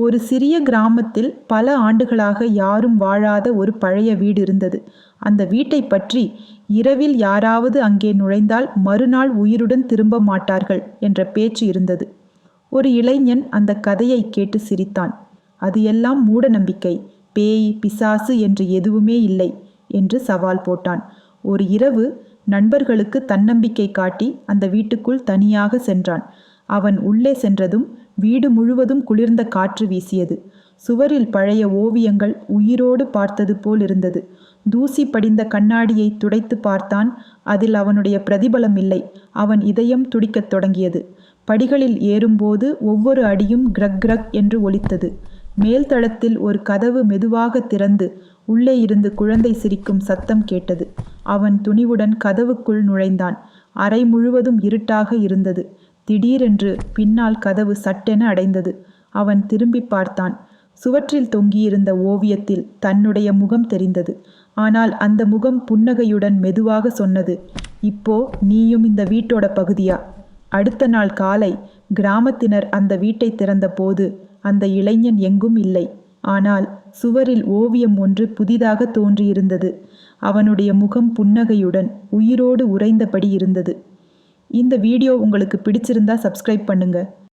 ஒரு சிறிய கிராமத்தில் பல ஆண்டுகளாக யாரும் வாழாத ஒரு பழைய வீடு இருந்தது அந்த வீட்டை பற்றி இரவில் யாராவது அங்கே நுழைந்தால் மறுநாள் உயிருடன் திரும்ப மாட்டார்கள் என்ற பேச்சு இருந்தது. ஒரு இளைஞன் அந்த கதையை கேட்டு சிரித்தான். அது எல்லாம் மூட நம்பிக்கை பேய் பிசாசு என்று எதுவுமே இல்லை என்று சவால் போட்டான். ஒரு இரவு நண்பர்களுக்கு தன்னம்பிக்கை காட்டி அந்த வீட்டுக்குள் தனியாக சென்றான். அவன் உள்ளே சென்றதும் வீடு முழுவதும் குளிர்ந்த காற்று வீசியது. சுவரில் பழைய ஓவியங்கள் உயிரோடு பார்த்தது போல் இருந்தது. தூசி படிந்த கண்ணாடியை துடைத்து பார்த்தான். அதில் அவனுடைய பிரதிபலம் இல்லை. அவன் இதயம் துடிக்கத் தொடங்கியது. படிகளில் ஏறும்போது ஒவ்வொரு அடியும் கிரக் கிரக் என்று ஒலித்தது. மேல்தளத்தில் ஒரு கதவு மெதுவாக திறந்து உள்ளே இருந்து குழந்தை சிரிக்கும் சத்தம் கேட்டது. அவன் துணிவுடன் கதவுக்குள் நுழைந்தான். அறை முழுவதும் இருட்டாக இருந்தது. திடீரென்று பின்னால் கதவு சட்டென அடைந்தது. அவன் திரும்பி பார்த்தான். சுவற்றில் தொங்கியிருந்த ஓவியத்தில் தன்னுடைய முகம் தெரிந்தது. ஆனால் அந்த முகம் புன்னகையுடன் மெதுவாக சொன்னது இப்போ நீயும் இந்த வீட்டோட பகுதியா? அடுத்த நாள் காலை கிராமத்தினர் அந்த வீட்டை திறந்தபோது அந்த இளைஞன் எங்கும் இல்லை. ஆனால் சுவரில் ஓவியம் ஒன்று புதிதாக தோன்றியிருந்தது. அவனுடைய முகம் புன்னகையுடன் உயிரோடு உறைந்தபடி இருந்தது. இந்த வீடியோ உங்களுக்கு பிடிச்சிருந்தா சப்ஸ்கிரைப் பண்ணுங்கள்